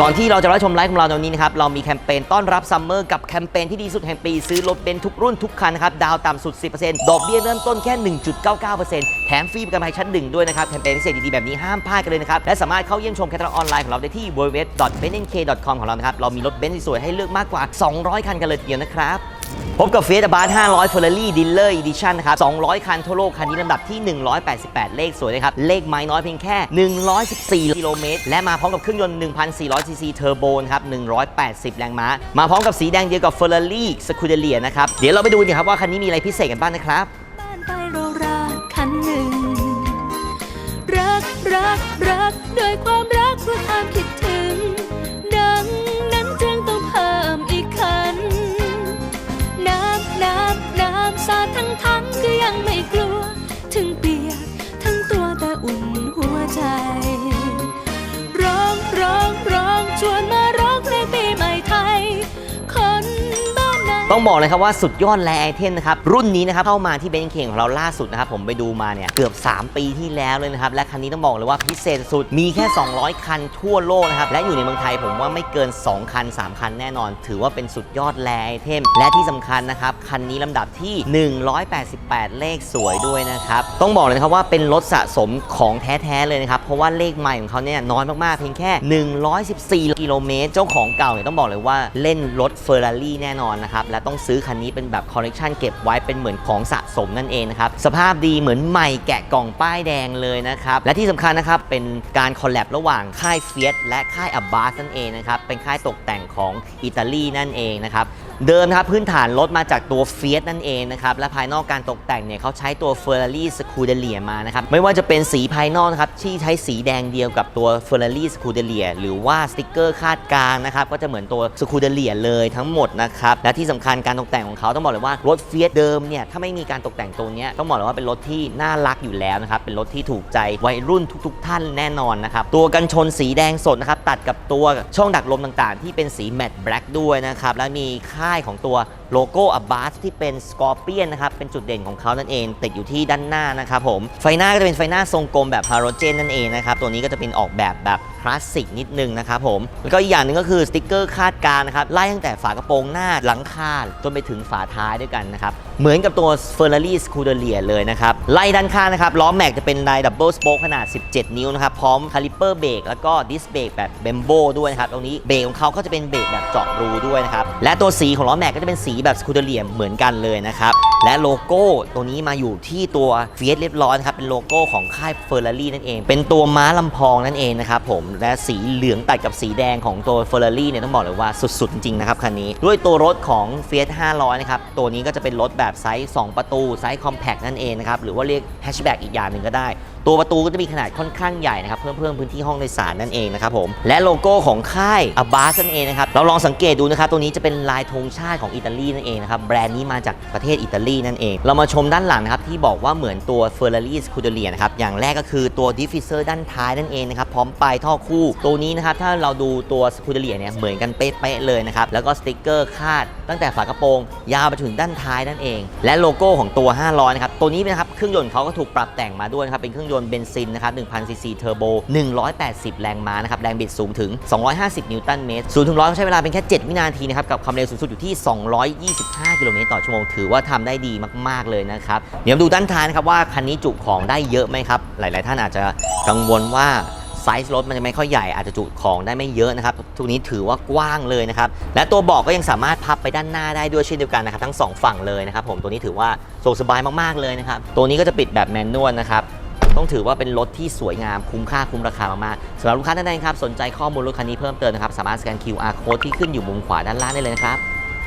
ก่อนที่เราจะรับชมไลฟ์ของเราตอนนี้นะครับ เรามีแคมเปญต้อนรับซัมเมอร์กับแคมเปญที่ดีสุดแห่งปี ซื้อรถเบนทุกรุ่นทุกคันนะครับ ดาวต่ำสุด 10%ดอกเบี้ยเริ่มต้นแค่ 1.99%แถมฟรีประกันภัยชั้นหนึ่งด้วยนะครับ แคมเปญพิเศษดีๆ แบบนี้ห้ามพลาดกันเลยนะครับ และสามารถเข้าเยี่ยมชมแคตตาล็อกออนไลน์ของเราได้ที่ www.bennk.com ของเรานะครับเรามีรถเบนซ์สวยๆให้เลือกมากกว่า 200 คันกันเลยทีเดียวนะครับ พบกับเฟียสบาร์500 Ferrari Dealer Edition นะครับ 200 คันทั่วโลก คันนี้ลำดับที่ 188 เลขสวยนะครับ เลขไม้น้อยเพียงแค่ 114 กิโลเมตร และมาพร้อมกับเครื่องยนต์ 1,400 ซีซีเทอร์โบนะครับ 180 แรงม้า มาพร้อมกับสีแดงเดียวกับ Ferrari Scuderia นะครับ เดี๋ยวเราไปดูกันครับว่าคันนี้มีอะไรพิเศษกันบ้างนะครับบ้านไปเรารักคันหนึ่งรักรักรักด้วยความรักเพื่อความคิดถึงำส ต้องบอกเลยครับว่าสุดยอดแรไอเทมนะครับ รุ่นนี้นะครับเข้ามาที่เบนซ์เคของเราล่าสุดนะครับ ผมไปดูมาเนี่ย เกือบ 3 ปีที่แล้วเลยนะครับ และคันนี้ต้องบอกเลยว่าพิเศษสุดมีแค่ 200 คันทั่วโลกนะครับ และอยู่ในเมืองไทยผมว่าไม่เกิน 2 คัน 3 คันแน่นอน ถือว่าเป็นสุดยอดแรไอเทม และที่สำคัญนะครับ คันนี้ลำดับที่ 188 เลขสวยด้วยนะครับต้องบอกเลยนะครับว่าเป็นรถสะสมของแท้ๆเลยนะครับเพราะว่าเลขใหม่ของเขาเนี่ยน้อยมากๆเพียงแค่ 114 กิโลเมตรเจ้าของเก่าเนี่ยต้องบอกเลยว่าเล่นรถเฟอร์รารี่แน่นอนนะครับและต้องซื้อคันนี้เป็นแบบคอลเลกชันเก็บไว้เป็นเหมือนของสะสมนั่นเองนะครับ สภาพดีเหมือนใหม่แกะกล่องป้ายแดงเลยนะครับ และที่สำคัญนะครับ เป็นการคอลแลบระหว่างค่ายเฟียสและค่ายอับบาสนั่นเองนะครับ เป็นค่ายตกแต่งของอิตาลีนั่นเองนะครับ เดิมนะครับพื้นฐานรถมาจากตัวเฟียสนั่นเองนะครับและภายนอกการตกแต่งเนี่ยเขาใช้ตัว Ferrari Scuderia มานะครับไม่ว่าจะเป็นสีภายนอกนะครับที่ใช้สีแดงเดียวกับตัว Ferrari Scuderia หรือว่าสติกเกอร์คาดกลางนะครับก็จะเหมือนตัว Scuderia เลยทั้งหมดนะครับและที่สำคัญการตกแต่งของเขาต้องบอกเลยว่ารถเฟียสเดิมเนี่ยถ้าไม่มีการตกแต่งตัวเนี้ยต้องบอกเลยว่าเป็นรถที่น่ารักอยู่แล้วนะครับเป็นรถที่ถูกใจวัยรุ่นทุก ๆ ท่านแน่นอนนะครับตัวกันชนสีแดงสดนะครับตัดกับตัวช่องดักลมต่างๆ ที่เป็นสีแมตต์แบล็กด้วยนะครับและมีค่ายของตัวโลโก้อับบาสที่เป็นสกอร์เปียนนะครับ เป็นจุดเด่นของเขานั่นเอง ติดอยู่ที่ด้านหน้านะครับผม ไฟหน้าก็จะเป็นไฟหน้าทรงกลมแบบฮาโลเจนนั่นเองนะครับ ตัวนี้ก็จะเป็นออกแบบแบบคลาสสิกนิดนึงนะครับผม แล้วก็อีกอย่างหนึ่งก็คือสติกเกอร์คาดการนะครับ ไล่ตั้งแต่ฝากระโปรงหน้าหลังคาจนไปถึงฝาท้ายด้วยกันนะครับ เหมือนกับตัว Ferrari Scuderia เลยนะครับ ไล่ด้านข้างนะครับ ล้อแม็กจะเป็นลายดับเบิลสโป๊กขนาด 17 นิ้วนะครับ พร้อมคาลิเปอร์เบรกแล้วก็ดิสเบรกแบบเบมโบด้วยนะครับ ตรงนี้เบรกของเขาก็จะเป็นเบรกแบบเจาะรูด้วยนะครับ และตัวสีของล้อแม็กก็จะเป็นสีแบบ Scuderia เหลี่ยมเหมือนกันเลยนะครับ และโลโก้ตัวนี้มาอยู่ที่ตัว Fiat เรียบร้อยครับ เป็นโลโก้ของค่าย Ferrari นั่นเอง เป็นตัวม้าลำพองนั่นเองนะครับผม และสีเหลืองตัดกับสีแดงของตัว Ferrari เนี่ยต้องบอกเลยว่าสุด ๆ จริง ๆ นะครับคันนี้ ด้วยตัวรถของ Fiat 500 นะครับ ตัวนี้ก็จะเป็นรถแบบไซส์ 2 ประตูไซส์คอมแพคนั่นเองนะครับ หรือว่าเรียกแฮชแบ็กอีกอย่างหนึ่งก็ได้ ตัวประตูก็จะมีขนาดค่อนข้างใหญ่นะครับเพื่อเพิ่มพื้นที่ห้องโดยสารนั่นเองนะครับผมและโลโก้ของค่ายอับบาสนั่นเองนะครับเราลองสังเกตดูนะครับตัวนี้จะเป็นลายธงชาติของอิตาลีนั่นเองนะครับแบรนด์นี้มาจากประเทศอิตาลีนั่นเอง เรามาชมด้านหลังนะครับที่บอกว่าเหมือนตัว Ferrari Scuderia นะครับอย่างแรกก็คือตัว diffuser ด้านท้ายนั่นเองนะครับพร้อมปลายท่อคู่ ตัวนี้นะครับถ้าเราดูตัว Scuderia เนี่ยเหมือนกันเป๊ะๆเลยนะครับแล้วก็สติกเกอร์คาดตั้งแต่ฝากระโปรง ยาวไปถึงด้านท้ายนั่นเอง และโลโก้ของตัว 500 นะครับตัวนี้นะครับเครื่องยนต์เขาก็ถูกปรับแต่งมาด้วยนะครับเป็นเครื่องยนต์เบนซินนะครับ1,000ซีซีเทอร์โบ 180 แรงม้านะครับ แรงบิดสูงถึง 250 นิวตันเมตร0ถึง100 ใช้เวลาเป็นแค่ 7 วินาทีนะครับ กับความเร็วสูงสุดอยู่ที่ 225 กิโลเมตรต่อชั่วโมง ถือว่าทำได้ดีมาก ๆ เลยนะครับ เดี๋ยวมาดูด้านท้ายนะครับว่าคันนี้จุของได้เยอะไหมครับ หลาย ๆ ท่านอาจจะกังวลว่าไซส์รถมันจะไม่ค่อยใหญ่อาจจะจุของได้ไม่เยอะนะครับ ทุกนี้ถือว่ากว้างเลยนะครับ และตัวเบาะก็ยังสามารถพับไปด้านหน้าได้ด้วยเช่นเดียวกันนะครับ ทั้ง 2 ฝั่งเลยนะครับผมตัวนี้ถือว่าสะดวกสบายมากๆเลยนะครับ ตัวนี้ก็จะปิดแบบแมนนวลนะครับ ต้องถือว่าเป็นรถที่สวยงามคุ้มค่าคุ้มราคามากๆสำหรับลูกค้าท่านใดครับสนใจข้อมูลรถคันนี้เพิ่มเติมนะครับสามารถสแกน QR code ที่ขึ้นอยู่มุมขวาด้านล่างได้เลยนะครับ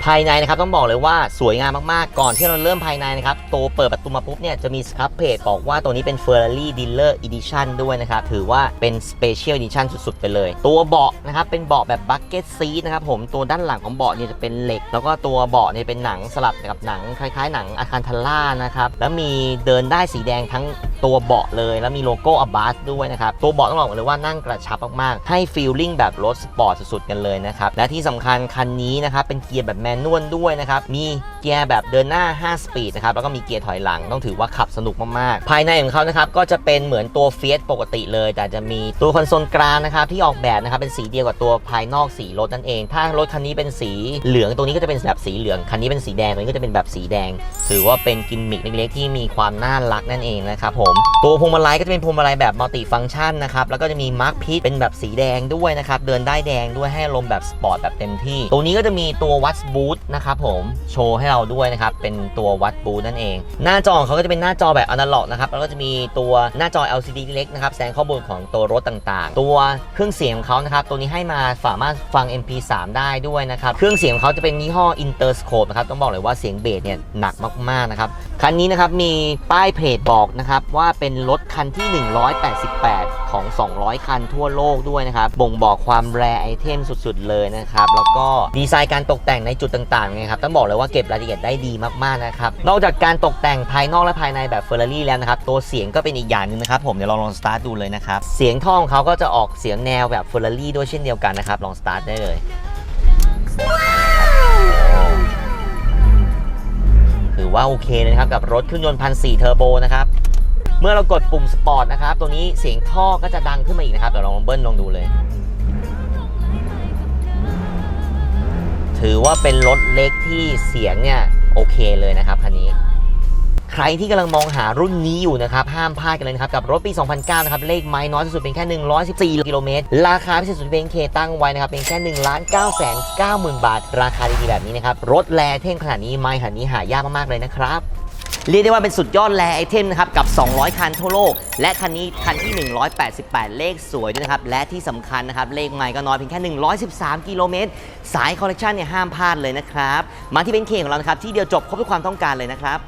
ภายในนะครับต้องบอกเลยว่าสวยงามมากๆ ก่อนที่เราเริ่มภายในนะครับตัวเปิดประตูมาปุ๊บเนี่ยจะมีสครับเพจบอกว่าตัวนี้เป็น Ferrari Dealer Edition ด้วยนะครับ ถือว่าเป็น Special Edition สุดๆ ไปเลย ตัวเบาะนะครับเป็นเบาะแบบ Bucket Seat นะครับผมตัวด้านหลังของเบาะเนี่ยจะเป็นเหล็ก แล้วก็ตัวเบาะเนี่ยเป็นหนังสลับกับหนังคล้ายๆ หนังอาคารทัลล่านะครับ แล้วมีเดินได้สีแดงทั้ง ตัวเบาะเลย แล้วมีโลโก้อับบาสด้วยนะครับ ตัวเบาะต้องบอกเลยว่านั่งกระชับมากๆ ให้ฟีลลิ่งแบบรถสปอร์ตสุดๆกันเลยนะครับ และที่สำคัญคันนี้นะครับเป็นเกียร์แบบแมนนวลด้วยนะครับ มีเกียร์แบบเดินหน้า 5 สปีดนะครับ แล้วก็มีเกียร์ถอยหลัง ต้องถือว่าขับสนุกมากๆ ภายในของเขานะครับ ก็จะเป็นเหมือนตัวเฟียสปกติเลย แต่จะมีตัวคอนโซลกลางนะครับ ที่ออกแบบนะครับ เป็นสีเดียวกับตัวภายนอกสีรถนั่นเอง ถ้ารถคันนี้เป็นสีเหลืองตัวนี้ก็จะเป็นแบบสีเหลือง คันนี้เป็นสีแดงตัวนี้ก็จะเป็นแบบสีแดง ถือว่าเป็นกิมมิคเล็กๆ ที่มีความน่ารักนั่นเองนะครับผม ตัวพวงมาลัยก็จะเป็นพวงมาลัยแบบมัลติฟังก์ชันนะครับ แล้วก็จะมีมาร์คพีทเป็นแบบสีแดงด้วยนะครับ เดินได้แดงด้วยให้อารมแบบสปอร์ตแบบเต็มที่ตัวนี้ก็จะมีตัววัดบูทนะครับผม โชว์ให้เราด้วยนะครับ เป็นตัววัดบูนั่นเอง หน้าจอของเขาก็จะเป็นหน้าจอแบบอนาล็อกนะครับ แล้วก็จะมีตัวหน้าจอ LCD เล็กนะครับ แสดงข้อมูลของตัวรถต่างๆ ตัวเครื่องเสียงของเขานะครับ ตัวนี้ให้มาสามารถฟัง MP3 ได้ด้วยนะครับ เครื่องเสียงของเขาจะเป็นยี่ห้อ Interscope นะครับ ต้องบอกเลยว่าเสียงเบสเนี่ยหนักมากๆนะครับ คันนี้นะครับมีป้ายเพจบอกนะครับว่าเป็นรถคันที่ 188 ของ 200 คันทั่วโลกด้วยนะครับ บ่งบอกความแรไอเทมสุดๆเลยนะครับ แล้วก็ดีไซน์การตกแต่งในจุดต่างๆเนี่ยครับ ต้องบอกเลยว่าเก็บรายละเอียดได้ดีมากๆนะครับ นอกจากการตกแต่งภายนอกและภายในแบบเฟอร์รารี่แล้วนะครับ ตัวเสียงก็เป็นอีกอย่างหนึงนะครับ ผมเดี๋ยวลองลองสตาร์ทดูเลยนะครับ เสียงท่อของเขาก็จะออกเสียงแนวแบบเฟอร์รารี่ด้วยเช่นเดียวกันนะครับ ลองสตาร์ทได้เลยถือว่าโอเคเลยนะครับกับรถเครื่องยนต์พันสี่เทอร์โบนะครับเมื่อเรากดปุ่มสปอร์ตนะครับตัวนี้เสียงท่อก็จะดังขึ้นมาอีกนะครับเดี๋ยวลองเบิ้ลลองดูเลย ถือว่าเป็นรถเล็กที่เสียงเนี่ยโอเคเลยนะครับคันนี้ใครที่กำลังมองหารุ่นนี้อยู่นะครับ ห้ามพลาดกันเลยนะครับ กับรถปี 2009 นะครับ เลขไม้น้อยสุดเป็นแค่ 114 กิโลเมตร ราคาพิเศษสุดเป็นเคตั้งไว้นะครับ เป็นแค่1 9 9 9 0 0 0 บาท ราคาดีๆแบบนี้นะครับ รถแลเท่งขนาดนี้ไม้ขนาดนี้หายากมาก ๆ เลยนะครับ เรียกได้ว่าเป็นสุดยอดแรไอเทมนะครับกับ 200 คันทั่วโลก และคันนี้คันที่ 188 เลขสวยด้วยนะครับ และที่สำคัญนะครับ เลขใหม่ก็น้อยเพียงแค่ 113 กิโลเมตร สายคอลเลกชันเนี่ยห้ามพลาดเลยนะครับ มาที่เบนเคของเรานะครับที่เดียวจบครบทุกความต้องการเลยนะครับ